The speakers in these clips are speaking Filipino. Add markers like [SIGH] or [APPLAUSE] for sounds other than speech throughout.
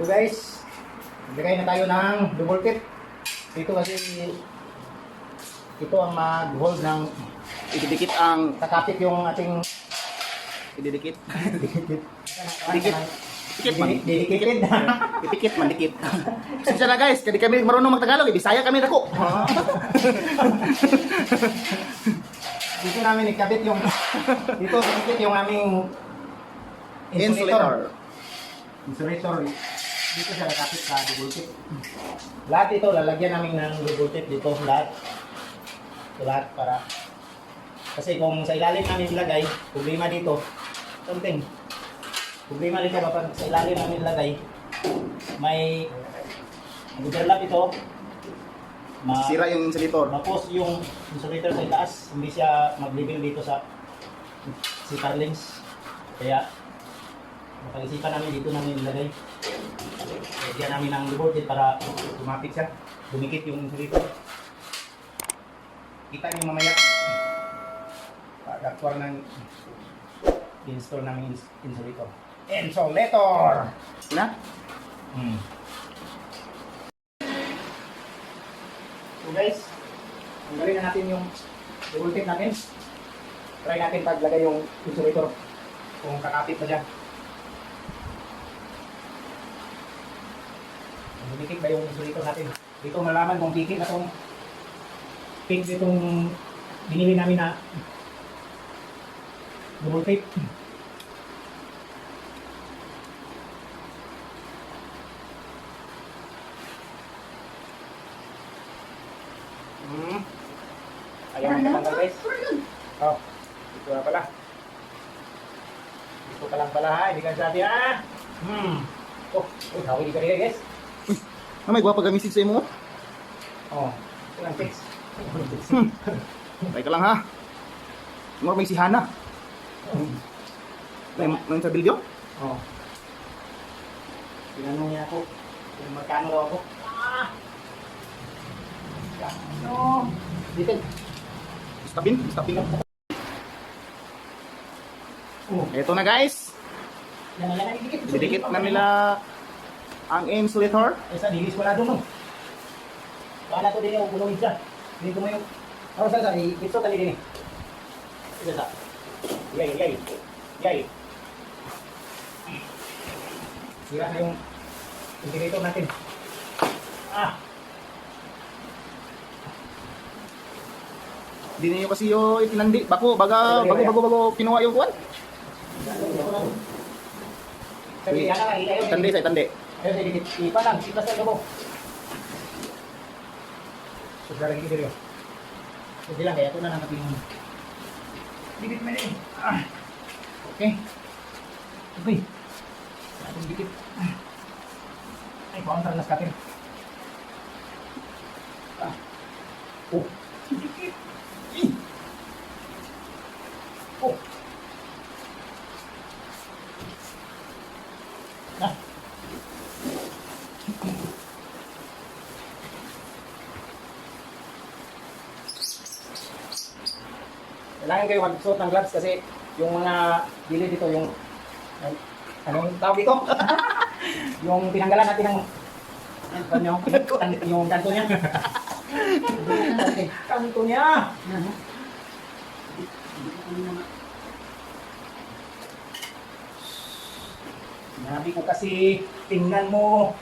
So guys, maglagay na tayo ng double tip. Ito kasi ito ang mag-hold ng Ididikit ang... kakapit yung ating Ididikit. dikit. Dikit. Dikit man. Didikit. Didikit man, dikit. Sige na guys, kasi kami marunong magtagalog. Eh. Bisaya kami dako. [LAUGHS] Dito namin ikabit yung dito ikabit yung aming Insulator. Insulator. Dito siya nakapit sa double tip. Lahat ito lalagyan namin ng double tip dito lahat. Ito lahat para kasi kung sa ilalim namin ilagay, problema dito. Something. Problema dito kapag sa ilalim namin ilagay, may overlap ito. Ma Sira yung insulator. Tapos yung insulator sa itaas, hindi siya mag-level dito sa si Carlings. Kaya napag-isipan namin dito namin ilagay. Lagyan namin ng board para tumapit siya. Dumikit yung insulator. Kita niyo mamaya. Pag-actual ng install namin ins- insulator. Insulator! Na? Hmm. So guys, tanggalin na natin yung double tape natin. Try natin paglagay yung insulator kung kakapit na siya. Dumikit ba yung insulator natin? Dito malaman kung pikit na itong pink itong binili namin na double tape. Hmm. Ayaw mo matanggal guys. Oh, dito na pala. Dito ka lang pala ha, hindi ka sabi ha. Hmm. Oh, oh, hawili ka rin guys. Ah, may gwapa gamisin sa imo. Oh, ito lang fix. Try ka lang ha. Mo may si Hana. May, may sa video? Oh. Tinanong niya ako kung magkano raw ako. Ah! No. Dito. Stopin, stopin. Oh, Ito na guys. na. Didikit na nila ang insulator. Esa, dilis ko na doon. na to din yung gulungin siya. Hindi ko mo yung... Ano sa sa? Ito tali din eh. Ito sa. Yay, yay. Yay. Sira na yung ventilator natin. Ah! Hindi niyo kasi yung itinandi. Bako, baga, bago, bago, bago, kinuha yung kuwan. Tandi sa tandi. Ayo, sige, dikit. Ipa lang. Ipa sa loob. Sudah lagi video. So, bilang kaya ito na lang natin dikit mo din. Ah. Okay. Okay. Dikit. Ah. Ay, counter nas natin. Ah. Oh. Dikit. Kayo magsuot ng gloves kasi yung mga bili dito, yung an- anong tawag dito? [LAUGHS] yung tinanggalan natin ng ano yung, yung kanto niya. [LAUGHS] kanto niya! Sinabi ko kasi, tingnan mo.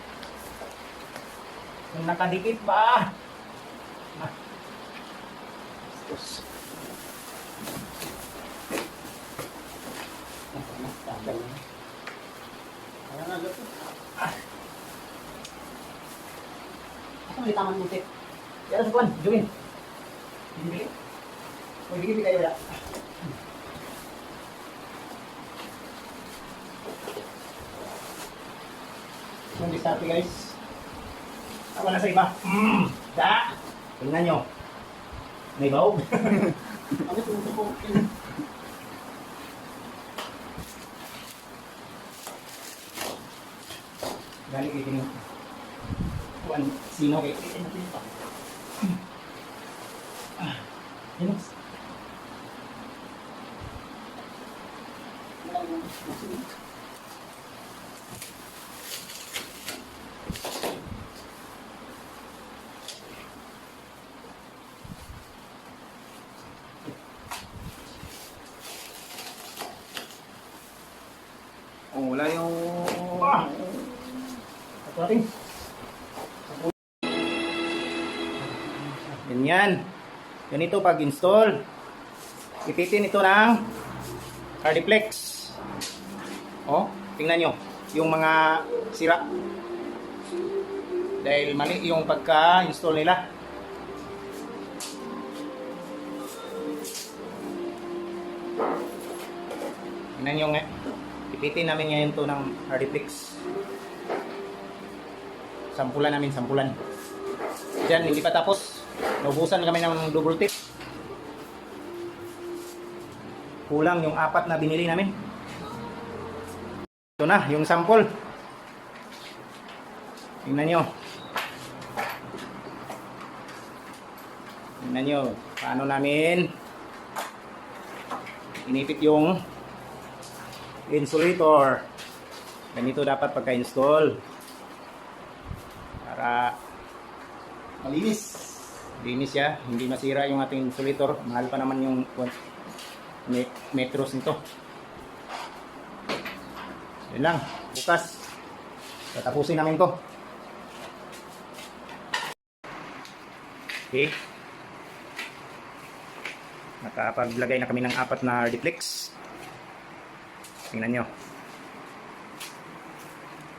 Kung nakadikit ba? Ah. Sus. Na. Kaya nga, gato. Ako may tamang mutik. Yan sa kuwan, Jumin. Bibili. May bigay kayo ya. Yung diskarte guys. Tama na sa iba. Mm. Da! Tingnan nyo. May bahog. Ano ito? Galing kay Tining. Kuan, sino kay pa. Ah, yun. Oh, wala yung... Natin. Ganyan. Ganito pag-install. Ipitin ito ng Hardiplex. Oh, tingnan nyo. Yung mga sira. Dahil mali yung pagka-install nila. Tingnan nyo nga. Ipitin namin ngayon to ng Hardiplex. Sampulan namin, sampulan. Diyan, hindi pa tapos. Naubusan kami ng double tip. Kulang yung apat na binili namin. Ito na, yung sample. Tingnan nyo. Tingnan nyo, paano namin inipit yung insulator. Ganito dapat pagka-install. Para malinis. Linis siya, hindi masira yung ating insulator. Mahal pa naman yung met- metros nito. Yun lang, bukas. Tatapusin namin to. Okay. Nakapaglagay na kami ng apat na Hardiplex. Tingnan nyo.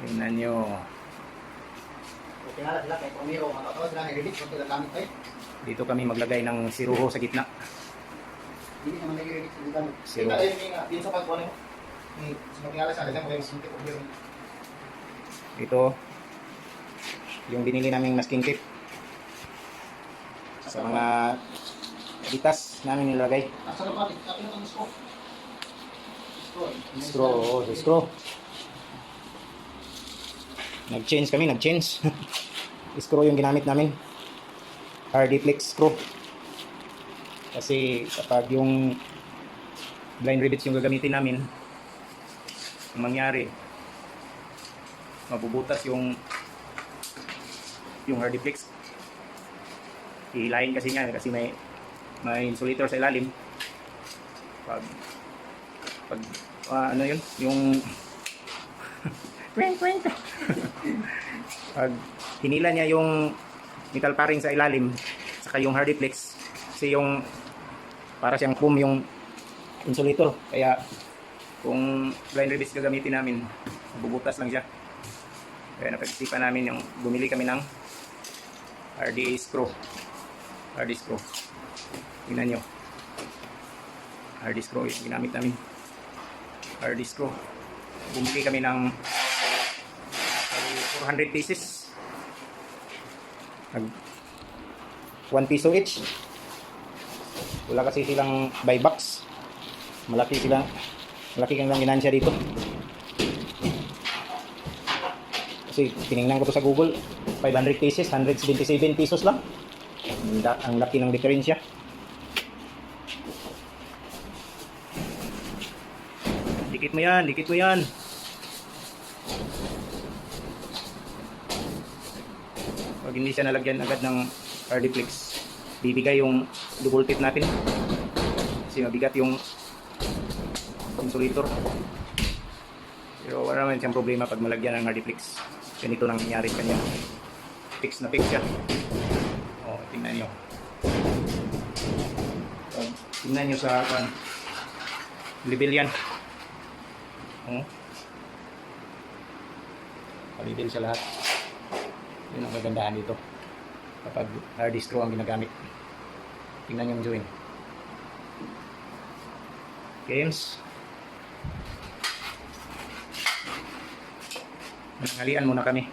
Tingnan nyo. Sila kay Pomero, makakawag sila kay Rebit, kung gamit tayo. Dito kami maglagay ng siruho sa gitna. Hindi naman nag-Rebit sa gamit. Zero. Kita yung din sa pagkuhan mo. Ni sumatingala sa akin, kaya yung sinti Pomero. Ito, yung binili naming masking tape. Sa mga bitas namin nilagay. Asa na pati, akin ang straw. Straw. Oh, the screw. Nag-change kami, nag-change. [LAUGHS] screw yung ginamit namin. Hardiplex screw. Kasi kapag yung blind rivets yung gagamitin namin, ang mangyari, mabubutas yung yung hardiplex. Hihilahin kasi niya kasi may may insulator sa ilalim. Pag pag ah, ano yun, yung [LAUGHS] kweng. Pag hinila niya yung metal paring sa ilalim saka yung hardiplex kasi yung para siyang foam yung insulator. Kaya kung blind rivets gagamitin namin bubutas lang siya. Kaya napag-isipan namin yung bumili kami ng RDA screw. RD screw. Tingnan nyo. RD screw yung ginamit namin. RD screw. Bumili kami ng 400 pieces. Nag 1 piso each. Wala kasi silang buy box. Malaki sila. Malaki kang lang ginansya dito. Kasi tiningnan ko to sa google. 500 pieces 177 pesos lang. Ang, ang laki ng diferensya. Dikit mo yan dikit mo yan hindi siya nalagyan agad ng Hardiplex bibigay yung double tip natin. Kasi mabigat yung insulator. Pero wala naman siyang problema pag malagyan ng Hardiplex ganito nang nangyari kanya. Fix na fix siya. O tingnan nyo. O, tingnan nyo sa kan level yan. O level sa lahat yun ang kagandahan dito kapag hard disk ang ginagamit tingnan yung join games Nanghalian muna kami.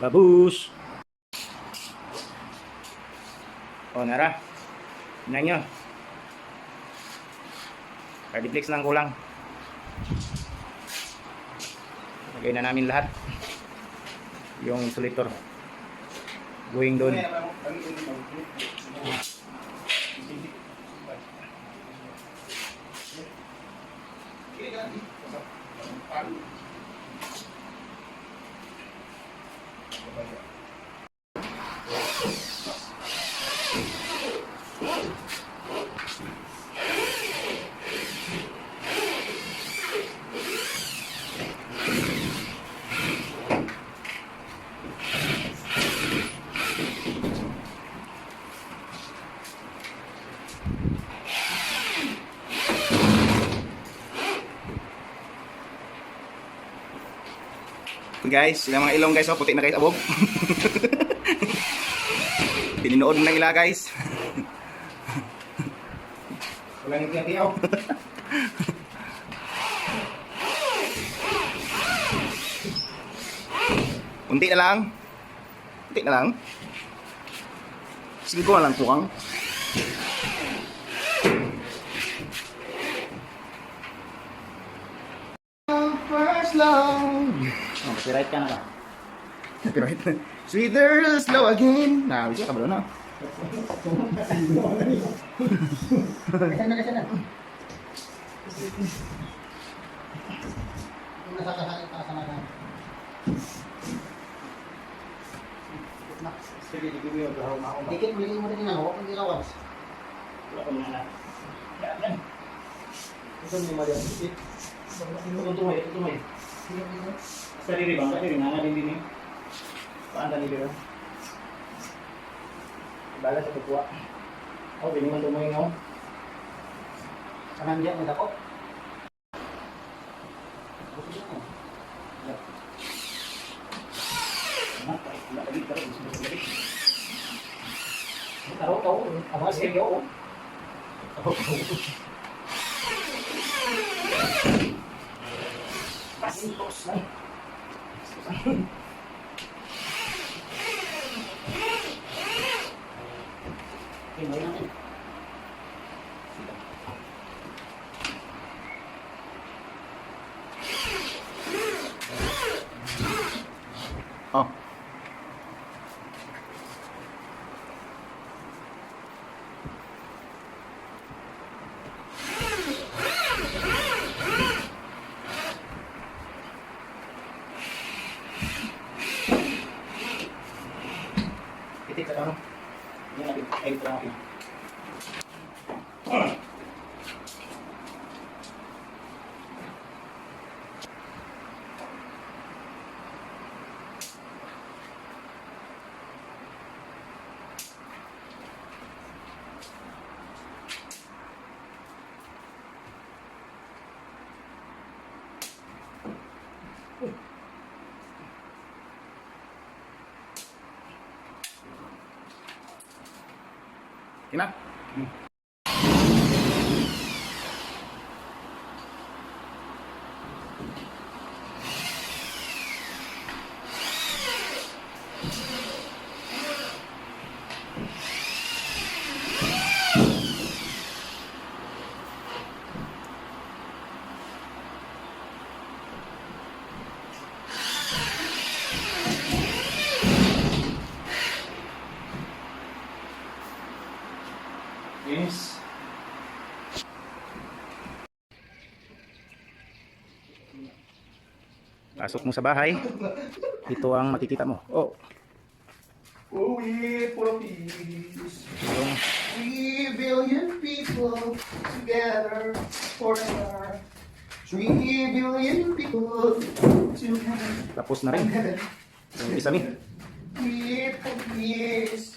Babus! O, nara. Tingnan nyo. Cardiplex lang kulang. Lagay na namin lahat. yung insulator. Going doon. Guys, ilang mga ilong guys, oh, puti na guys, abog. [LAUGHS] Pininood na nila guys. [LAUGHS] Walang ngiti-ngitiaw. [LAUGHS] Unti na lang. Unti na lang. Singko na lang tukang. Copyright ka na ba? Copyright. Sweeter slow again. Nah, bisa ka ba na? Kasi na kasi na. Nasakasakit ka sa mga. Sige, yung na. Dikit mo mo ako, kung ginawas. Wala ko na. Yan. Ito ni Maria. Ito tumay, ito tumay. Sarili bang kasi rin nga din din eh. Paanda ni Biro. Bala sa tuwa. Oh, bini man tumoy ngaw. Kanang diyan mo dako. Taro tao, awas kayo. Taro tao. Pasintos na. Tingnan natin. Oh. Titik sa ano? Yan natin. Ay, ito natin. Kina? Yes. Pasok mo sa bahay. Ito ang makikita mo. Oh, We for peace. yung Three billion people together forever. Three billion people together. tapos na rin. Yung isa mi. We for peace.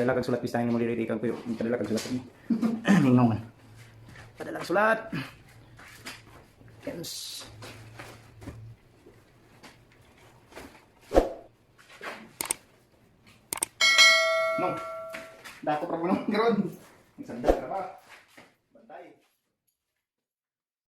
Padala kag sulat pistahin mo diri kag puyo. Padala kag sulat. [CLEARS THROAT] Ningaw man. Padala kag sulat. Yes.